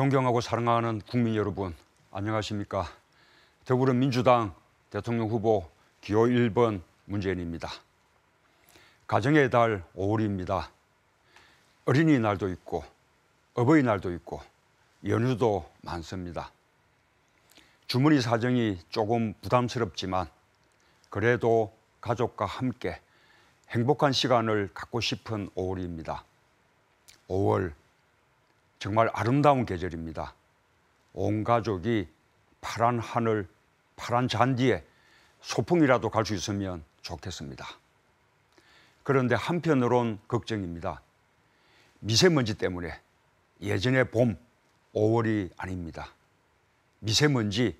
존경하고 사랑하는 국민 여러분, 안녕하십니까? 더불어민주당 대통령 후보 기호 1번 문재인입니다. 가정의 달 5월입니다. 어린이날도 있고 어버이날도 있고 연휴도 많습니다. 주머니 사정이 조금 부담스럽지만 그래도 가족과 함께 행복한 시간을 갖고 싶은 5월입니다. 5월 정말 아름다운 계절입니다. 온 가족이 파란 하늘, 파란 잔디에 소풍이라도 갈 수 있으면 좋겠습니다. 그런데 한편으론 걱정입니다. 미세먼지 때문에 예전의 봄 5월이 아닙니다. 미세먼지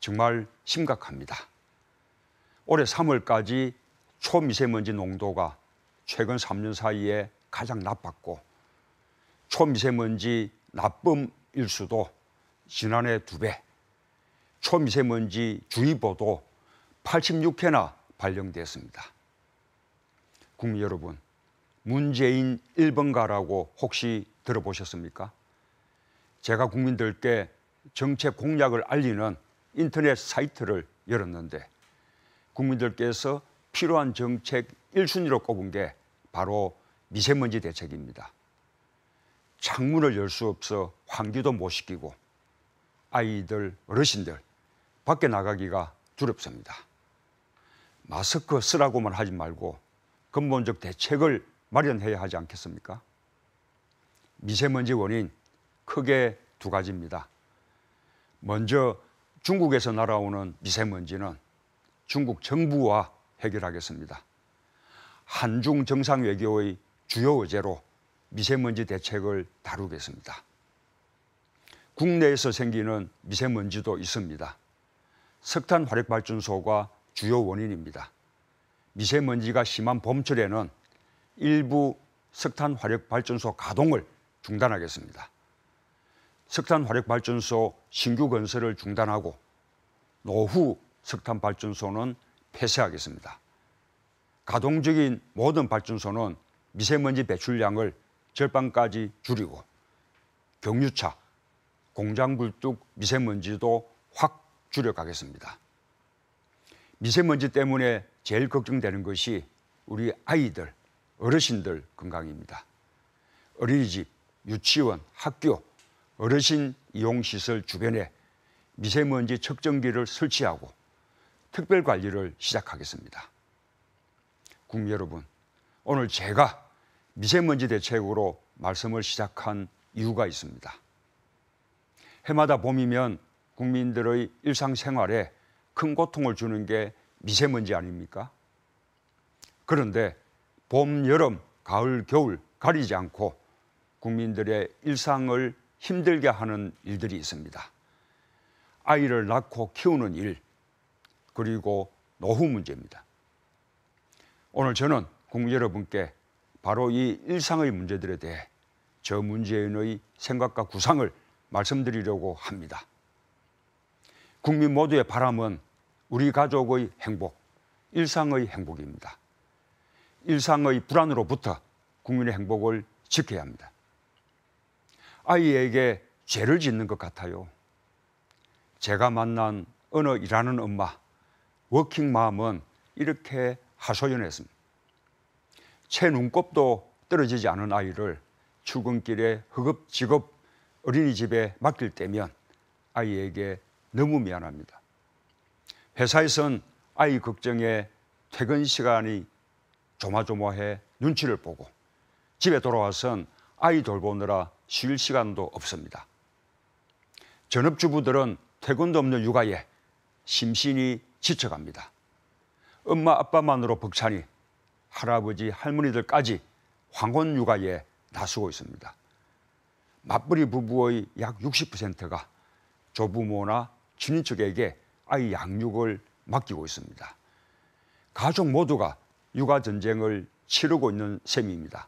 정말 심각합니다. 올해 3월까지 초미세먼지 농도가 최근 3년 사이에 가장 나빴고 초미세먼지 나쁨 일 수도 지난해 두 배, 초미세먼지 주의보도 86회나 발령됐습니다. 국민 여러분, 문재인 1번가라고 혹시 들어보셨습니까? 제가 국민들께 정책 공약을 알리는 인터넷 사이트를 열었는데 국민들께서 필요한 정책 1순위로 꼽은 게 바로 미세먼지 대책입니다. 창문을 열 수 없어 환기도 못 시키고 아이들, 어르신들 밖에 나가기가 두렵습니다. 마스크 쓰라고만 하지 말고 근본적 대책을 마련해야 하지 않겠습니까? 미세먼지 원인 크게 두 가지입니다. 먼저 중국에서 날아오는 미세먼지는 중국 정부와 해결하겠습니다. 한중 정상 외교의 주요 의제로 미세먼지 대책을 다루겠습니다. 국내에서 생기는 미세먼지도 있습니다. 석탄 화력 발전소가 주요 원인입니다. 미세먼지가 심한 봄철에는 일부 석탄 화력 발전소 가동을 중단하겠습니다. 석탄 화력 발전소 신규 건설을 중단하고 노후 석탄 발전소는 폐쇄하겠습니다. 가동적인 모든 발전소는 미세먼지 배출량을 절반까지 줄이고 경유차, 공장 굴뚝 미세먼지도 확 줄여가겠습니다. 미세먼지 때문에 제일 걱정되는 것이 우리 아이들, 어르신들 건강입니다. 어린이집, 유치원, 학교, 어르신 이용시설 주변에 미세먼지 측정기를 설치하고 특별 관리를 시작하겠습니다. 국민 여러분, 오늘 제가 미세먼지 대책으로 말씀을 시작한 이유가 있습니다. 해마다 봄이면 국민들의 일상생활에 큰 고통을 주는 게 미세먼지 아닙니까? 그런데 봄, 여름, 가을, 겨울 가리지 않고 국민들의 일상을 힘들게 하는 일들이 있습니다. 아이를 낳고 키우는 일, 그리고 노후 문제입니다. 오늘 저는 국민 여러분께 바로 이 일상의 문제들에 대해 저 문재인의 생각과 구상을 말씀드리려고 합니다. 국민 모두의 바람은 우리 가족의 행복, 일상의 행복입니다. 일상의 불안으로부터 국민의 행복을 지켜야 합니다. 아이에게 죄를 짓는 것 같아요. 제가 만난 어느 일하는 엄마, 워킹맘은 이렇게 하소연했습니다. 채 눈곱도 떨어지지 않은 아이를 출근길에 허겁지겁 어린이집에 맡길 때면 아이에게 너무 미안합니다. 회사에선 아이 걱정에 퇴근 시간이 조마조마해 눈치를 보고 집에 돌아와선 아이 돌보느라 쉴 시간도 없습니다. 전업주부들은 퇴근도 없는 육아에 심신이 지쳐갑니다. 엄마 아빠만으로 벅차니 할아버지 할머니들까지 황혼 육아에 나서고 있습니다. 맞벌이 부부의 약 60%가 조부모나 친인척에게 아이 양육을 맡기고 있습니다. 가족 모두가 육아 전쟁을 치르고 있는 셈입니다.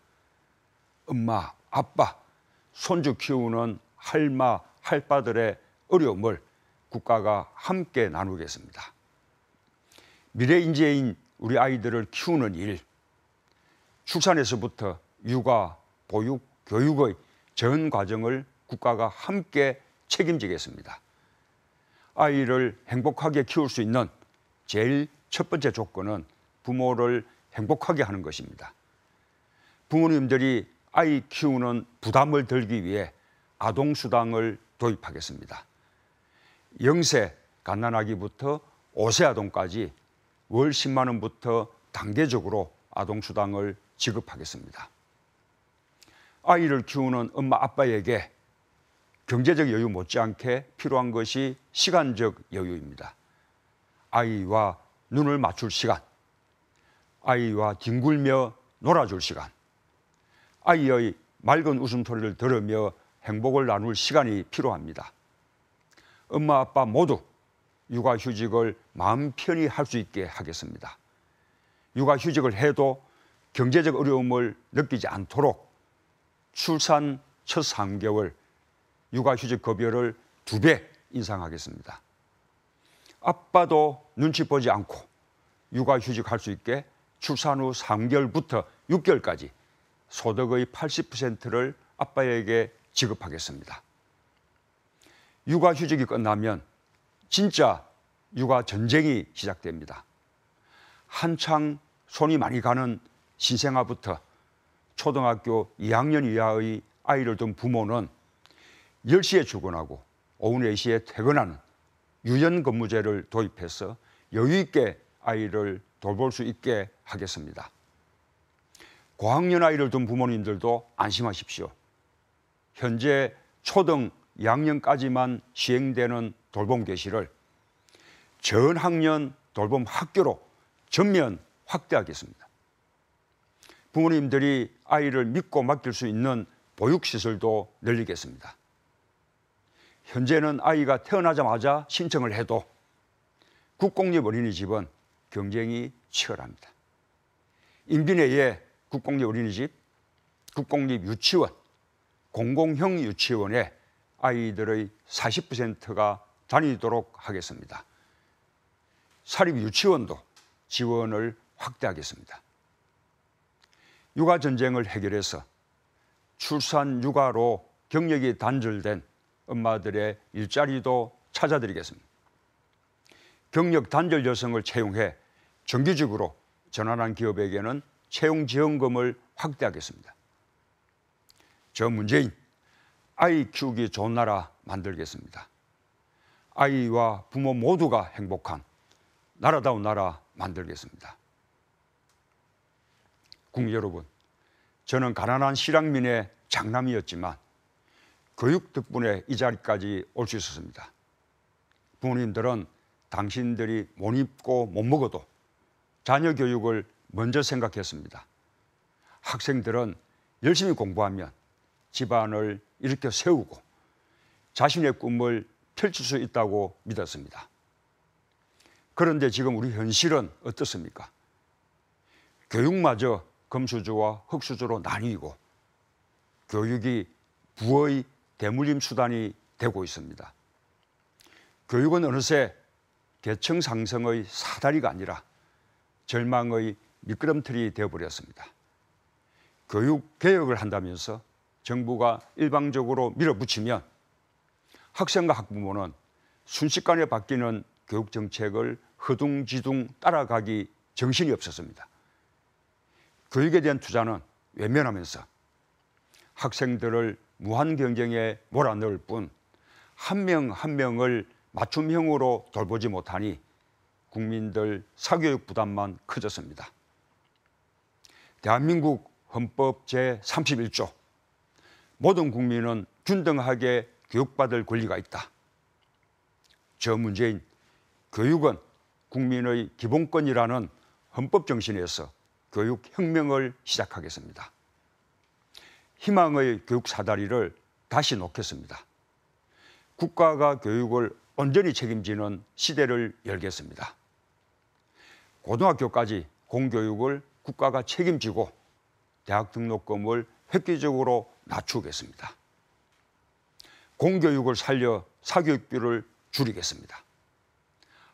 엄마, 아빠, 손주 키우는 할마, 할바들의 어려움을 국가가 함께 나누겠습니다. 미래 인재인 우리 아이들을 키우는 일, 출산에서부터 육아, 보육, 교육의 전 과정을 국가가 함께 책임지겠습니다. 아이를 행복하게 키울 수 있는 제일 첫 번째 조건은 부모를 행복하게 하는 것입니다. 부모님들이 아이 키우는 부담을 덜기 위해 아동수당을 도입하겠습니다. 0세 갓난아기부터 5세 아동까지 월 10만 원부터 단계적으로 아동수당을 지급하겠습니다. 아이를 키우는 엄마 아빠에게 경제적 여유 못지않게 필요한 것이 시간적 여유입니다. 아이와 눈을 맞출 시간, 아이와 뒹굴며 놀아줄 시간, 아이의 맑은 웃음소리를 들으며 행복을 나눌 시간이 필요합니다. 엄마 아빠 모두 육아휴직을 마음 편히 할 수 있게 하겠습니다. 육아휴직을 해도 경제적 어려움을 느끼지 않도록 출산 첫 3개월 육아휴직 급여를 두 배 인상하겠습니다. 아빠도 눈치 보지 않고 육아휴직 할 수 있게 출산 후 3개월부터 6개월까지 소득의 80%를 아빠에게 지급하겠습니다. 육아휴직이 끝나면 진짜 육아 전쟁이 시작됩니다. 한창 손이 많이 가는 신생아부터 초등학교 2학년 이하의 아이를 둔 부모는 10시에 출근하고 오후 4시에 퇴근하는 유연 근무제를 도입해서 여유 있게 아이를 돌볼 수 있게 하겠습니다. 고학년 아이를 둔 부모님들도 안심하십시오. 현재 초등 2학년까지만 시행되는 돌봄 개시를 전 학년 돌봄 학교로 전면 확대하겠습니다. 부모님들이 아이를 믿고 맡길 수 있는 보육시설도 늘리겠습니다. 현재는 아이가 태어나자마자 신청을 해도 국공립 어린이집은 경쟁이 치열합니다. 인비내에 국공립 어린이집, 국공립 유치원, 공공형 유치원에 아이들의 40%가 다니도록 하겠습니다. 사립 유치원도 지원을 확대하겠습니다. 육아 전쟁을 해결해서 출산 육아로 경력이 단절된 엄마들의 일자리도 찾아드리겠습니다. 경력 단절 여성을 채용해 정규직으로 전환한 기업에게는 채용 지원금을 확대하겠습니다. 저 문재인 아이 키우기 좋은 나라 만들겠습니다. 아이와 부모 모두가 행복한 나라다운 나라 만들겠습니다. 국민 여러분, 저는 가난한 실향민의 장남이었지만 교육 덕분에 이 자리까지 올 수 있었습니다. 부모님들은 당신들이 못 입고 못 먹어도 자녀 교육을 먼저 생각했습니다. 학생들은 열심히 공부하면 집안을 일으켜 세우고 자신의 꿈을 펼칠 수 있다고 믿었습니다. 그런데 지금 우리 현실은 어떻습니까? 교육마저 금수저와 흑수저로 나뉘고 교육이 부의 대물림 수단이 되고 있습니다. 교육은 어느새 계층 상승의 사다리가 아니라 절망의 미끄럼틀이 되어버렸습니다. 교육 개혁을 한다면서 정부가 일방적으로 밀어붙이면 학생과 학부모는 순식간에 바뀌는 교육 정책을 허둥지둥 따라가기 정신이 없었습니다. 교육에 대한 투자는 외면하면서 학생들을 무한 경쟁에 몰아넣을 뿐 한명한 명을 맞춤형으로 돌보지 못하니 국민들 사교육 부담만 커졌습니다. 대한민국 헌법 제31조 모든 국민은 균등하게 교육받을 권리가 있다. 저 문제인 교육은 국민의 기본권이라는 헌법 정신에서 교육 혁명을 시작하겠습니다. 희망의 교육 사다리를 다시 놓겠습니다. 국가가 교육을 온전히 책임지는 시대를 열겠습니다. 고등학교까지 공교육을 국가가 책임지고 대학 등록금을 획기적으로 낮추겠습니다. 공교육을 살려 사교육비를 줄이겠습니다.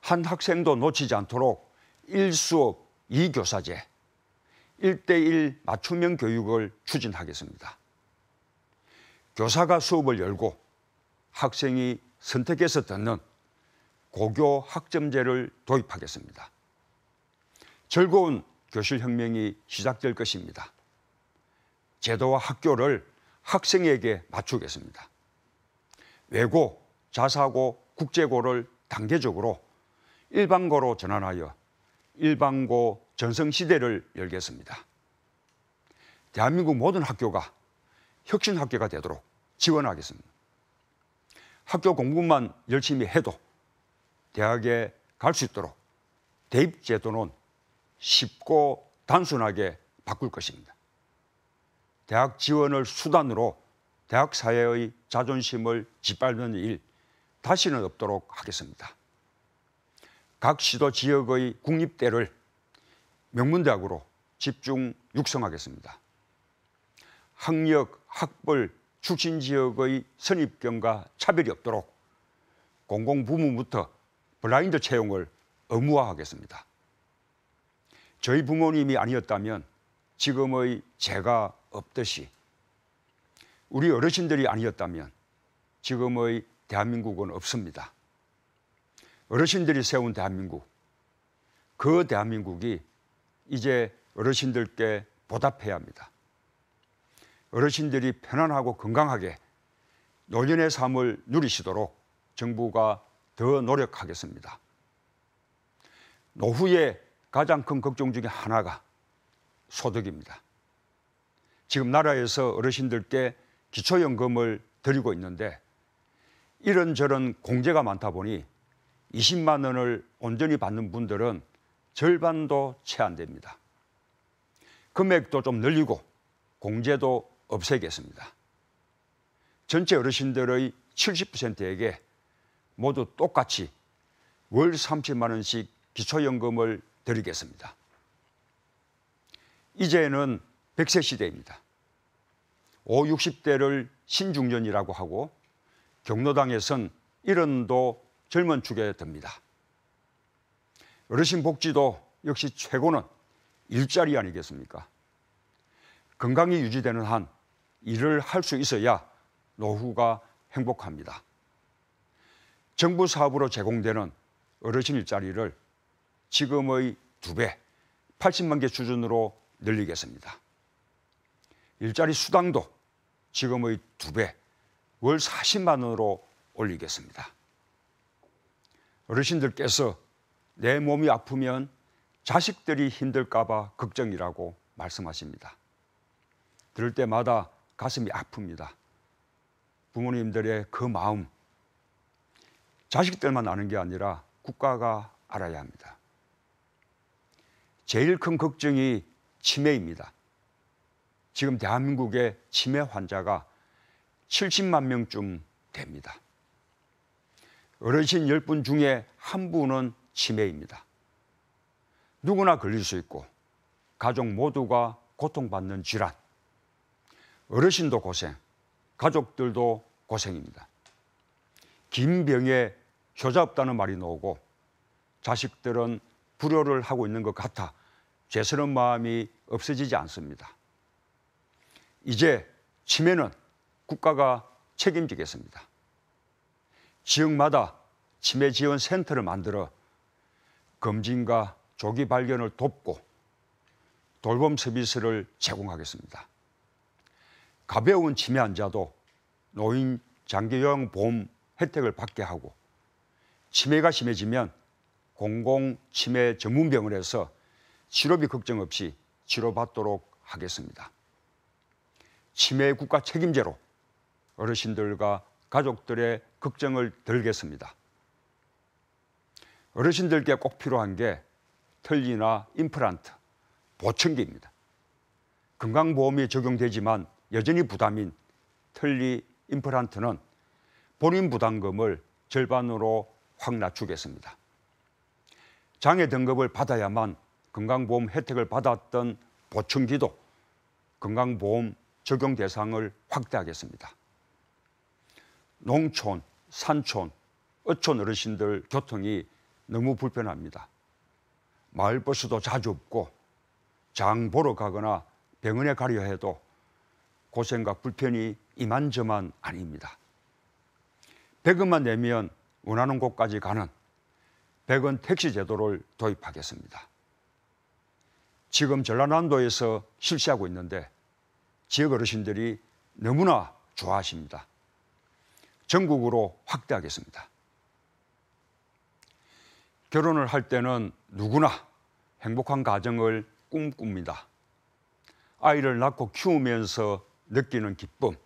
한 학생도 놓치지 않도록 1수업 2교사제, 1대1 맞춤형 교육을 추진하겠습니다. 교사가 수업을 열고 학생이 선택해서 듣는 고교 학점제를 도입하겠습니다. 즐거운 교실 혁명이 시작될 것입니다. 제도와 학교를 학생에게 맞추겠습니다. 외고, 자사고, 국제고를 단계적으로 일반고로 전환하여 일반고 전성시대를 열겠습니다. 대한민국 모든 학교가 혁신학교가 되도록 지원하겠습니다. 학교 공부만 열심히 해도 대학에 갈 수 있도록 대입제도는 쉽고 단순하게 바꿀 것입니다. 대학 지원을 수단으로 대학 사회의 자존심을 짓밟는 일 다시는 없도록 하겠습니다. 각 시도 지역의 국립대를 명문대학으로 집중 육성하겠습니다. 학력, 학벌, 출신 지역의 선입견과 차별이 없도록 공공부문부터 블라인드 채용을 의무화하겠습니다. 저희 부모님이 아니었다면 지금의 제가 없듯이 우리 어르신들이 아니었다면 지금의 대한민국은 없습니다. 어르신들이 세운 대한민국, 그 대한민국이 이제 어르신들께 보답해야 합니다. 어르신들이 편안하고 건강하게 노년의 삶을 누리시도록 정부가 더 노력하겠습니다. 노후의 가장 큰 걱정 중에 하나가 소득입니다. 지금 나라에서 어르신들께 기초연금을 드리고 있는데 이런저런 공제가 많다 보니 20만 원을 온전히 받는 분들은 절반도 채 안 됩니다. 금액도 좀 늘리고 공제도 없애겠습니다. 전체 어르신들의 70%에게 모두 똑같이 월 30만 원씩 기초연금을 드리겠습니다. 이제는 100세 시대입니다. 5, 60대를 신중년이라고 하고 경로당에선 이런도 젊은 축에 듭니다. 어르신 복지도 역시 최고는 일자리 아니겠습니까? 건강이 유지되는 한 일을 할 수 있어야 노후가 행복합니다. 정부 사업으로 제공되는 어르신 일자리를 지금의 두 배, 80만 개 수준으로 늘리겠습니다. 일자리 수당도 지금의 두 배, 월 40만 원으로 올리겠습니다. 어르신들께서 내 몸이 아프면 자식들이 힘들까봐 걱정이라고 말씀하십니다. 들을 때마다 가슴이 아픕니다. 부모님들의 그 마음, 자식들만 아는 게 아니라 국가가 알아야 합니다. 제일 큰 걱정이 치매입니다. 지금 대한민국의 치매 환자가 70만 명쯤 됩니다. 어르신 10분 중에 한 분은 치매입니다. 누구나 걸릴 수 있고 가족 모두가 고통받는 질환. 어르신도 고생, 가족들도 고생입니다. 긴 병에 효자 없다는 말이 나오고 자식들은 불효를 하고 있는 것 같아 죄스러운 마음이 없어지지 않습니다. 이제 치매는 국가가 책임지겠습니다. 지역마다 치매 지원 센터를 만들어 검진과 조기 발견을 돕고 돌봄 서비스를 제공하겠습니다. 가벼운 치매 환자도 노인 장기요양 보험 혜택을 받게 하고 치매가 심해지면 공공 치매 전문병원에서 치료비 걱정 없이 치료받도록 하겠습니다. 치매 국가 책임제로 어르신들과 가족들의 걱정을 덜겠습니다. 어르신들께 꼭 필요한 게 털리나 임플란트, 보청기입니다. 건강보험이 적용되지만 여전히 부담인 털리 임플란트는 본인 부담금을 절반으로 확 낮추겠습니다. 장애 등급을 받아야만 건강보험 혜택을 받았던 보청기도 건강보험 적용 대상을 확대하겠습니다. 농촌, 산촌, 어촌 어르신들 교통이 너무 불편합니다. 마을버스도 자주 없고 장 보러 가거나 병원에 가려 해도 고생과 불편이 이만저만 아닙니다. 100원만 내면 원하는 곳까지 가는 100원 택시 제도를 도입하겠습니다. 지금 전라남도에서 실시하고 있는데 지역 어르신들이 너무나 좋아하십니다. 전국으로 확대하겠습니다. 결혼을 할 때는 누구나 행복한 가정을 꿈꿉니다. 아이를 낳고 키우면서 느끼는 기쁨,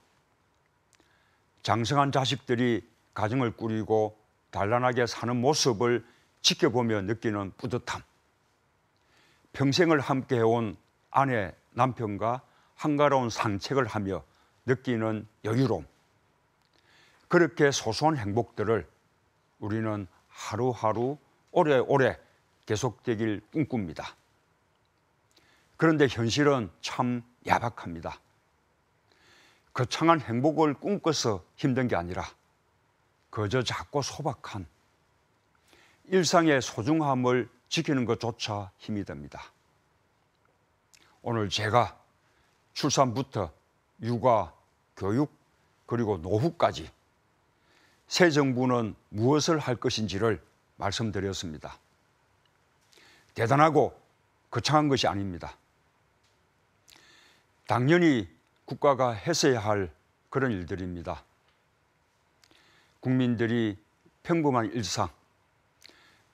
장성한 자식들이 가정을 꾸리고 단란하게 사는 모습을 지켜보며 느끼는 뿌듯함, 평생을 함께 해온 아내, 남편과 한가로운 산책을 하며 느끼는 여유로움, 그렇게 소소한 행복들을 우리는 하루하루 오래오래 계속되길 꿈꿉니다. 그런데 현실은 참 야박합니다. 거창한 행복을 꿈꿔서 힘든 게 아니라 그저 작고 소박한 일상의 소중함을 지키는 것조차 힘이 듭니다. 오늘 제가 출산부터 육아, 교육, 그리고 노후까지 새 정부는 무엇을 할 것인지를 말씀드렸습니다. 대단하고 거창한 것이 아닙니다. 당연히 국가가 했어야 할 그런 일들입니다. 국민들이 평범한 일상,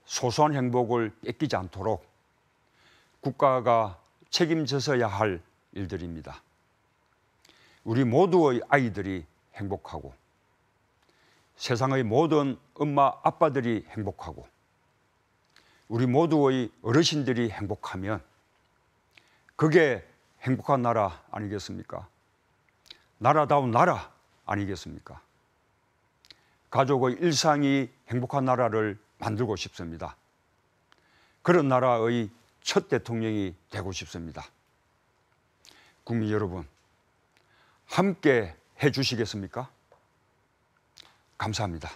소소한 행복을 뺏기지 않도록 국가가 책임져서야 할 일들입니다. 우리 모두의 아이들이 행복하고 세상의 모든 엄마, 아빠들이 행복하고 우리 모두의 어르신들이 행복하면 그게 행복한 나라 아니겠습니까? 나라다운 나라 아니겠습니까? 가족의 일상이 행복한 나라를 만들고 싶습니다. 그런 나라의 첫 대통령이 되고 싶습니다. 국민 여러분, 함께 해 주시겠습니까? 감사합니다.